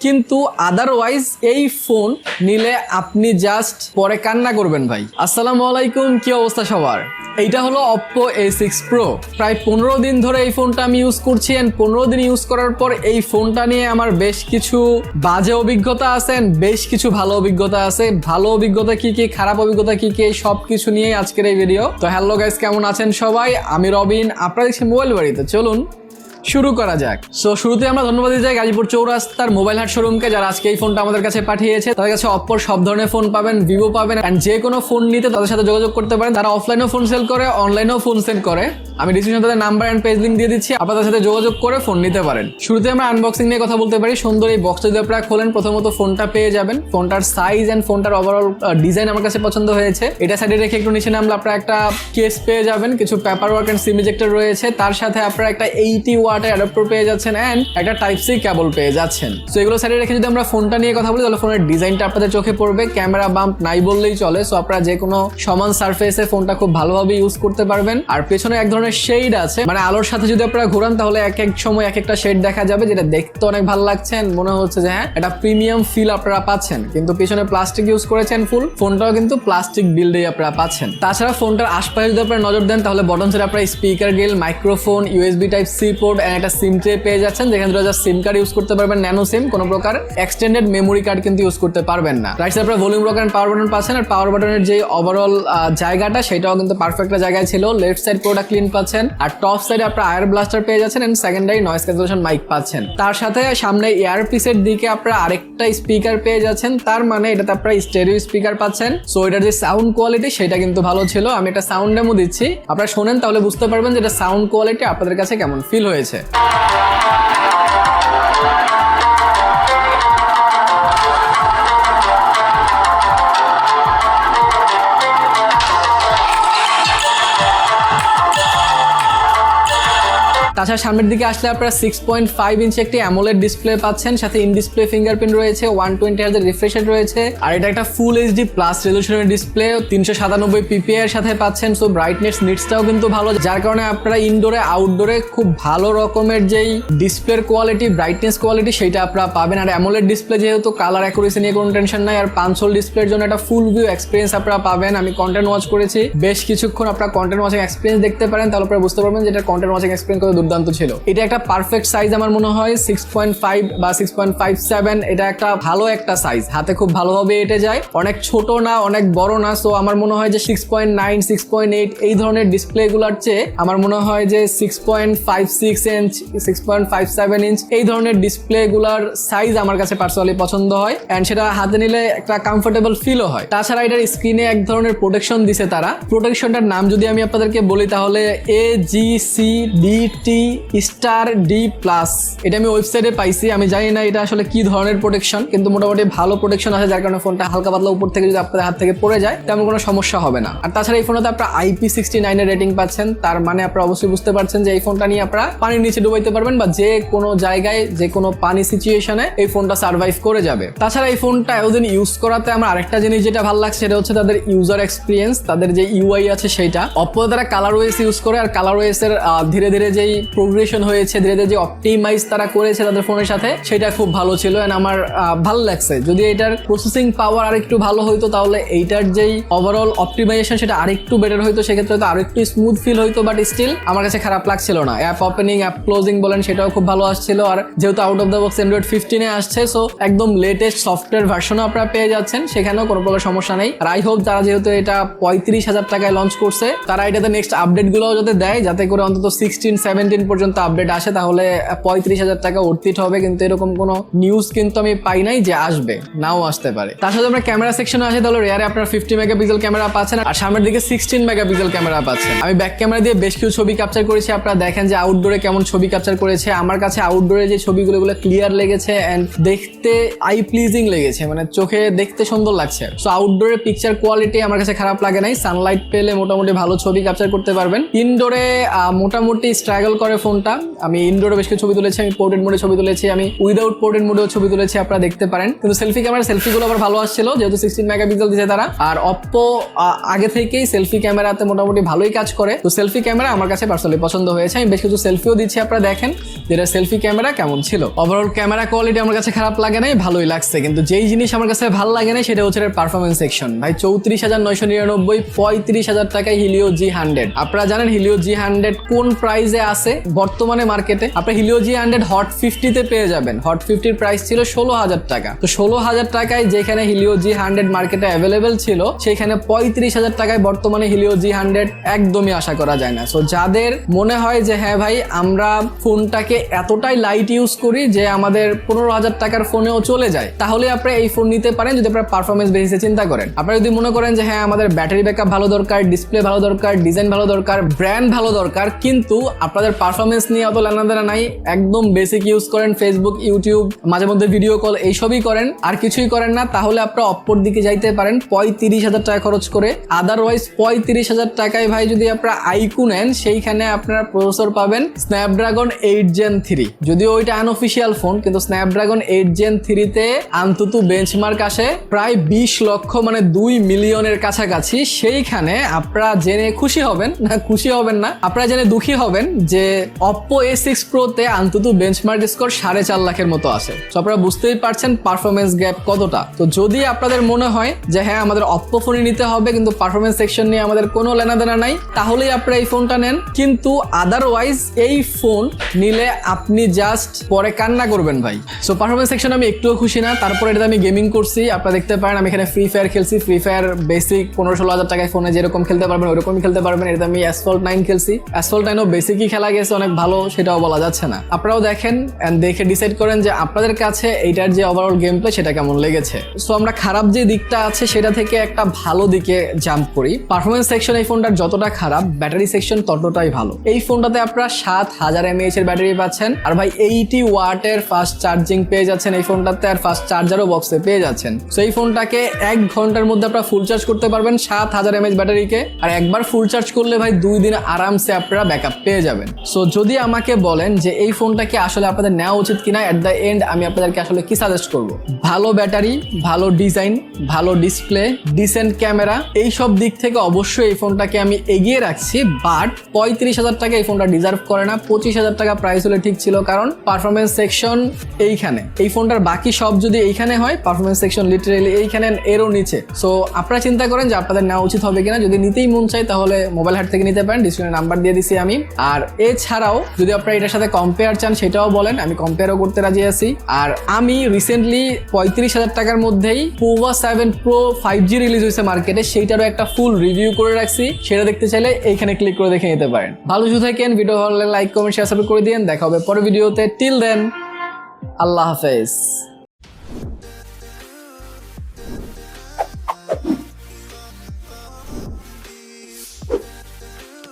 কিন্তু আদারওয়াইজ এই ফোন নিলে আপনি জাস্ট পরে কান্না করবেন ভাই। আসসালামু আলাইকুম, কি অবস্থা সবার? এইটা হলো অপ্পো এ সিক্স প্রো প্রায় পনেরো দিন ধরে এই ফোনটা আমি ইউজ করছি অ্যান্ড পনেরো দিন ইউজ করার পর এই ফোনটা নিয়ে আমার বেশ কিছু বাজে অভিজ্ঞতা আছে and বেশ কিছু ভালো অভিজ্ঞতা আছে। ভালো অভিজ্ঞতা কি কি, খারাপ অভিজ্ঞতা কি কি সব কিছু নিয়ে আজকের এই ভিডিও তো হ্যালো গাইস কেমন আছেন সবাই? আমি রবিন আপনারা দেখছি মোবাইল বাড়িতে। চলুন শুরু করা যাক। সো শুরুতে আমরা ধন্যবাদ দিতে চাই গাজীপুর চৌরাস্তার মোবাইল হাট শোরুমকে যারা আজকে এই ফোনটা আমাদের কাছে পাঠিয়েছে। তাদের কাছে অপর সব ধরনের ফোন পাবেন ভিভো পাবেন অ্যান্ড যে কোনো ফোন নিতে তাদের সাথে যোগাযোগ করতে পারেন। তারা অফলাইনেও ফোন সেল করে অনলাইনেও ফোন সেল করে। আমি ডিসক্রিপশন তাদের নাম্বার অ্যান্ড পেজ লিঙ্ক দিয়ে দিচ্ছি আপনাদের সাথে যোগাযোগ করে ফোন নিতে পারেন। শুরুতে আমরা আনবক্সিং নিয়ে কথা বলতে পারি। সুন্দর এই বক্সটা যদি আপনারা খোলেন, প্রথমত ফোনটা পেয়ে যাবেন। ফোনটার সাইজ অ্যান্ড ফোনটার ওভারঅল ডিজাইন আমার কাছে পছন্দ হয়েছে। এটা সাইডে রেখে একটু নিচে নামলে আপনারা একটা কেস পেয়ে যাবেন। কিছু paper work and SIM ejector রয়েছে। তার সাথে আপনারা একটা এইটি অ্যাডাপ্টার পেয়ে যাচ্ছেন অ্যান্ড একটা টাইপ সি কেবল পেয়ে যাচ্ছেন। সো এগুলো সাইডে রেখে যদি আমরা ফোনটা নিয়ে কথা বলি, তাহলে ফোনের ডিজাইনটা আপনাদের চোখে পড়বে। ক্যামেরা বাম্প নাই বললেই চলে। সো আপনারা যে কোনো সমান সারফেসে ফোনটা খুব ভালোভাবে ইউজ করতে পারবেন। আর পেছনে এক ধরনের শেড আছে। মানে আলোর সাথে যদি আপনারা তাহলে এক এক সময় এক একটা শেড দেখা যাবে, যেটা দেখতে অনেক ভালো লাগছে মনে হচ্ছে যে হ্যাঁ এটা প্রিমিয়াম ফিল আপনারা পাচ্ছেন। কিন্তু পিছনে প্লাস্টিক ইউজ করেছেন ফুল ফোনটাও কিন্তু প্লাস্টিক বিল্ডেই আপনারা পাচ্ছেন। তাছাড়া ফোনটার আশপাশে যদি আপনারা নজর দেন, তাহলে বটন সেট আপনারা স্পিকার গেল microphone USB type C port একটা সিম ট্রে পেয়ে যাচ্ছেন, যেখানে ধরে সিম কার্ড ইউজ করতে পারবেন ন্যানো সিম কোনো প্রকার এক্সটেন্ডেড মেমোরি কার্ড কিন্তু ইউজ করতে পারবেন না। রাইট সাইড আপনারা ভলিউম রক পাওয়ার বাটন পাচ্ছেন, আর পাওয়ার বাটনের যে ওভারঅল জায়গাটা, সেটাও কিন্তু পারফেক্ট জায়গায় ছিল। লেফট সাইড পুরোটা ক্লিন পাচ্ছেন, আর টপ সাইডে আপনারা আয়ার ব্লাস্টার পেয়ে যাচ্ছেন and secondary noise cancellation mic পাচ্ছেন। তার সাথে সামনে এয়ারপিসের দিকে আপনারা আরেকটা স্পিকার পেয়ে যাচ্ছেন, তার মানে এটাতে আপনারা স্টেরিও স্পিকার পাচ্ছেন। সো এটার যে সাউন্ড কোয়ালিটি সেটা কিন্তু ভালো ছিল। আমি একটা সাউন্ড ডেমো দিচ্ছি। আপনারা শোনেন, তাহলে বুঝতে পারবেন যে এটা সাউন্ড কোয়ালিটি আপনাদের কাছে কেমন ফিল হয়েছে। છે. তাছাড়া সামনের দিকে আসলে আপনারা সিক্স পয়েন্ট ফাইভ ইঞ্চি একটি অ্যামোলেড ডিসপ্লে পাচ্ছেন। সাথে ইন ডিসপ্লে ফিঙ্গারপ্রিন্ট রয়েছে ওয়ান টোয়েন্টি হাজার রিফ্রেশার রয়েছে। আর এটা একটা ফুল এইচডি প্লাস রেজলিউশনের ডিসপ্লে তিনশো সাতানব্বই পিপিআই এর সাথে পাচ্ছেন। সো ব্রাইটনেস নিটসটাও কিন্তু ভালো। যার কারণে আপনারা ইনডোরে আউটডোরে খুব ভালো রকমের যেই ডিসপ্লের কোয়ালিটি ব্রাইটনেস কোয়ালিটি সেটা আপনারা পাবেন। আর অ্যামোলেড ডিসপ্লে যেহেতু কালার অ্যাকুরেসি নিয়ে কোনো টেনশন নাই, আর পাঁচশোল ডিসপ্লের জন্য একটা ফুল ভিউ এক্সপিরিয়েন্স আপনারা পাবেন। আমি কন্টেন্ট ওয়াচ করেছি। বেশ কিছুক্ষণ আপনারা কন্টেন্ট ওয়াচিং এক্সপিরিয়েন্স দেখতে পারেন, তাহলে আপনারা বুঝতে পারবেন যে এটা কন্টেন্ট ওয়াচিং এক্সপিরিয়েন্স কত দুর্দান্ত। ছিল। এটা একটা পারফেক্ট সাইজ আমার মনে হয় সিক্স পয়েন্ট ফাইভ বা সিক্স পয়েন্ট ফাইভ সেভেন এটা একটা ভালো একটা সাইজ হাতে খুব ভালোভাবে এটে যায়। অনেক ছোট না, অনেক বড় না সো আমার মনে হয় যে six point nine six point eight এই ধরনের ডিসপ্লে গুলার চেয়ে আমার মনে হয় যে six point five six inch six point five seven inch এই ধরনের ডিসপ্লে গুলার সাইজ আমার কাছে পার্সোনালি পছন্দ হয়। অ্যান্ড সেটা হাতে নিলে একটা কমফোর্টেবল ফিলও হয়। তাছাড়া এটার স্ক্রিনে এক ধরনের প্রোটেকশন দিছে তারা। প্রোটেকশনটার নাম যদি আমি আপনাদেরকে বলি তাহলে A G C D T star D plus এটা আমি ওয়েবসাইটে পাইছি, আমি জানি না এটা আসলে কি ধরনের প্রোটেকশন কিন্তু মোটামুটি ভালো প্রোটেকশন আছে, যার কারণে ফোনটা হালকা পাতলা উপর থেকে যদি আপনাদের হাত থেকে পড়ে যায়, তেমন কোনো সমস্যা হবে না। আর তাছাড়া এই ফোনটাতে আপনারা আইপি সিক্সটি নাইনের রেটিং পাচ্ছেন, তার মানে আপনারা অবশ্যই বুঝতে পারছেন যে এই ফোনটা নিয়ে আপনারা পানির নিচে ডুবাইতে পারবেন বা যে কোনো জায়গায়, যে কোনো পানি সিচুয়েশনে এই ফোনটা সার্ভাইভ করে যাবে। তাছাড়া এই ফোনটা এতদিন ইউজ করাতে আমার আরেকটা জিনিস যেটা ভালো লাগছে, সেটা হচ্ছে তাদের ইউজার এক্সপিরিয়েন্স তাদের যে ইউআই আছে সেটা অপো তারা কালার ওয়েস ইউজ করে, আর কালার ওয়েসের ধীরে ধীরে যেই প্রোগ্রেশন হয়েছে, ধীরে ধীরে যে অপটিমাইজ তারা করেছে তাদের ফোনের সাথে, সেটা খুব ভালো ছিল এন্ড আমার ভালো লাগছে। যদি এটার প্রসেসিং পাওয়ার আরেকটু ভালো হইতো, তাহলে এইটার যেই ওভারঅল অপটিমাইজেশন সেটা আরেকটু বেটার হইতো, সেক্ষেত্রে হয়তো আরেকটু স্মুথ ফিল হইতো বাট স্টিল আমার কাছে খারাপ লাগছিল না। অ্যাপ ওপেনিং অ্যাপ ক্লোজিং বলেন, সেটাও খুব ভালো আসছিল, আর যেহেতু out of the box Android ফিফটিনে আসছে সো একদম লেটেস্ট সফটওয়্যার ভার্সনও আপনারা পেয়ে যাচ্ছেন, সেখানেও কোনো প্রকার সমস্যা নেই। আর আই হোপ যারা যেহেতু এটা পঁয়ত্রিশ হাজার টাকায় লঞ্চ করছে, তারা এটাতে নেক্সট আপডেটগুলোও যাতে দেয়, যাতে করে অন্তত সিক্সটিন সেভেন্টিন পর্যন্ত আপডেট আসে, তাহলে পঁয়ত্রিশ হাজার টাকা অর্থিত হবে, কিন্তু এরকম কোনো নিউজ কিন্তু আমি পাই নাই যে আসবে, নাও আসতে পারে। তার সাথে আমরা ক্যামেরা সেকশনে আসে তাহলে রেয়ারে আপনার ফিফটি মেগাপিক্সেল ক্যামেরা পাচ্ছেন, আর সামনের দিকে সিক্সটিন মেগাপিক্সেল ক্যামেরা পাচ্ছেন। আমি ব্যাক ক্যামেরা দিয়ে বেশ কিছু ছবি ক্যাপচার করেছি, আপনারা দেখেন যে আউটডোরে কেমন ছবি ক্যাপচার করেছে। আমার কাছে আউটডোরে যে ছবিগুলো ক্লিয়ার লেগেছে অ্যান্ড দেখতে আই প্লিজিং লেগেছে মানে চোখে দেখতে সুন্দর লাগছে। সো আউটডোরে পিকচার কোয়ালিটি আমার কাছে খারাপ লাগে নাই। সানলাইট পেলে মোটামুটি ভালো ছবি ক্যাপচার করতে পারবেন। ইনডোরে মোটামুটি স্ট্রাগল করে করে ফোনটা। আমি ইনডোরে বেশ কিছু ছবি তুলেছি, আমি পোর্ট্রেট মোডে ছবি তুলেছি, আমি উইদাউট পোর্ট্রেট মোডেও ছবি তুলেছি, আপনারা দেখতে পারেন। কিন্তু সেলফি ক্যামেরা সেলফিগুলো আবার ভালো আসছিল, যেহেতু সিক্সটিন মেগাপিক্সেল দিয়েছে তারা। আর অপ্পো আগে থেকেই সেলফি ক্যামেরাতে মোটামুটি ভালোই কাজ করে। তো সেলফি ক্যামেরা আমার কাছে পার্সোনালি পছন্দ হয়েছে। আমি বেশ কিছু সেলফিও দিচ্ছি, আপনারা দেখেন, যেটা সেলফি ক্যামেরা কেমন ছিল। ওভারঅল ক্যামেরা কোয়ালিটি আমার কাছে খারাপ লাগে নাই, ভালোই লাগছে। কিন্তু যেই জিনিস আমার কাছে ভালো লাগে না সেটা হচ্ছে পারফরমেন্স সেকশন ভাই, চৌত্রিশ হাজার নয়শো নিরানব্বই, পঁয়ত্রিশ হাজার টাকায় হিলিও জি হান্ড্রেড আপনারা জানেন হিলিও জি হান্ড্রেড কোন প্রাইজে আছে? বর্তমানে মার্কেটে আপনি হিলিও জি হান্ড্রেড হট ফিফটিতে পেয়ে যাবেন। হট ফিফটির প্রাইস ছিল ষোলো হাজার টাকা। তো ষোলো হাজার টাকায় যেখানে হিলিও জি হান্ড্রেড মার্কেটে অ্যাভেলেবেল ছিল, সেখানে পঁয়ত্রিশ হাজার টাকায় বর্তমানে হিলিও জি হান্ড্রেড একদমই আশা করা যায় না। সো যাদের মনে হয় যে হ্যাঁ ভাই, আমরা ফোনটাকে এতটাই লাইট ইউজ করি যে, আমাদের পনেরো হাজার টাকার ফোনেও চলে যায়, তাহলে আপনি এই ফোন নিতে পারেন যদি আপনার পারফরমেন্স বেসিসে চিন্তা করেন। আপনারা যদি মনে করেন যে হ্যাঁ আমাদের ব্যাটারি ব্যাকআপ ভালো দরকার ডিসপ্লে ভালো দরকার ডিজাইন ভালো দরকার ব্র্যান্ড ভালো দরকার, কিন্তু আপনাদের পারফরমেন্স নিয়ে অত লেনাদেনা নাই, একদম বেসিক ইউজ করেন ফেসবুক ইউটিউব মাঝে মধ্যে ভিডিও কল এইসবই করেন। আর কিছুই করেন না, তাহলে আপনারা অপ্পোর দিকে যাইতে পারেন, পঁয়ত্রিশ হাজার টাকা খরচ করে। আদারওয়াইজ পঁয়ত্রিশ হাজার টাকায় ভাই যদি আপনারা আইকু নেন, সেইখানে আপনারা প্রসেসর পাবেন স্ন্যাপড্রাগন এইট জেন থ্রি যদিও ওইটা আনঅফিসিয়াল ফোন কিন্তু স্ন্যাপড্রাগন এইট জেন থ্রিতে আন্তত বেঞ্চমার্ক আসে প্রায় বিশ লক্ষ মানে দুই মিলিয়নের কাছাকাছি। সেইখানে আপনারা জেনে খুশি হবেন, না খুশি হবেন না, আপনারা জেনে দুঃখী হবেন যে অপ্পো এ সিক্স প্রোতে অন্তত বেঞ্চমার্ক স্কোর সাড়ে চার লাখের মতো আছে। তো আপনারা বুঝতেই পারছেন পারফরমেন্স গ্যাপ কতটা। তো যদি আপনাদের মনে হয় যে হ্যাঁ আমাদের অপ্পো ফোনই নিতে হবে, কিন্তু পারফরমেন্স সেকশন নিয়ে আমাদের কোনো লেনাদেনা নাই, তাহলেই আপনারা এই ফোনটা নেন। কিন্তু আদারওয়াইজ এই ফোন নিলে আপনি জাস্ট পরে কান্না করবেন ভাই। সো পারফরমেন্স সেকশন আমি একটুও খুশি না। তারপরে এটাতে আমি গেমিং করছি। আপনারা দেখতে পারেন, আমি এখানে ফ্রি ফায়ার খেলছি। ফ্রি ফায়ার বেসিক পনেরো ষোলো হাজার টাকায় ফোনে যেরকম খেলতে পারবেন ওরকমই খেলতে পারবেন। এটাতে আমি অ্যাসফল্ট নাইন খেলছি। অ্যাসফল্ট নাইনও বেসিকই খেলা গেছে। অনেক ভালো সেটাও বলা যাচ্ছে না। আপনারাও দেখেন অ্যান্ড দেখে ডিসাইড করেন যে আপনাদের কাছে এইটার যে ওভারঅল গেম প্লে সেটা কেমন লেগেছে। সো আমরা খারাপ যে দিকটা আছে সেটা থেকে একটা ভালো দিকে জাম্প করি। পারফরমেন্স সেকশন এই ফোনটার যতটা খারাপ ব্যাটারি সেকশন ততটাই ভালো। এই ফোনটাতে আপনারা সাত হাজার এমএএইচ এর ব্যাটারি পাচ্ছেন। আর ভাই এইটি ওয়াটের ফাস্ট চার্জিং পেয়ে যাচ্ছেন এই ফোনটাতে আর ফাস্ট চার্জারও বক্সে পেয়ে যাচ্ছেন। সো এই ফোনটাকে এক ঘণ্টার মধ্যে আপনারা ফুল চার্জ করতে পারবেন সাত হাজার এমএএইচ ব্যাটারিকে আর একবার ফুল চার্জ করলে ভাই, দুই দিন আরামসে আপনারা ব্যাকআপ পেয়ে যাবেন। সো যদি আমাকে বলেন যে এই ফোনটা কি আসলে আপনাদের নেওয়া উচিত কিনা এট দ্য এন্ড আমি আপনাদেরকে আসলে কি সাজেস্ট করব? ভালো ব্যাটারি, ভালো ডিজাইন ভালো ডিসপ্লে ডিসেন্ট ক্যামেরা এই সব দিক থেকে অবশ্যই এই ফোনটাকে আমি এগিয়ে রাখছি বাট পঁয়ত্রিশ হাজার টাকা এই ফোনটা ডিজার্ভ করে না। পঁচিশ হাজার টাকা প্রাইস হলে ঠিক ছিল, কারণ পারফরমেন্স সেকশন এইখানে। এই ফোনটার বাকি সব যদি এইখানে হয় পারফরমেন্স সেকশন লিটারেলি এইখানে এরও নিচে। সো আপনারা চিন্তা করেন যে আপনাদের নেওয়া উচিত হবে কিনা। যদি নিতেই মন চাই তাহলে মোবাইল হাট থেকে নিতে পারেন। ডিসপ্লে নাম্বার দিয়ে দিছি আমি। আর এছাড়াও, যদি আপনারা এটার সাথে কম্পেয়ার চান, সেটাও বলেন, আমি কম্পেয়ারও করতে রাজি আছি। আর আমি রিসেন্টলি পঁয়ত্রিশ হাজার টাকার মধ্যেই Pova seven pro five G release হয়েছে মার্কেটে সেইটারও একটা ফুল রিভিউ করে রাখছি। সেটা দেখতে চাইলে এইখানে ক্লিক করে দেখে নিতে পারেন। ভালো শুধু থাকেন ভিডিও ভালো লাইক কমেন্ট শেয়ার সাবস্ক্রাইব করে দিন দেখা হবে পরের ভিডিওতে টিল দেন আল্লাহ হাফেজ।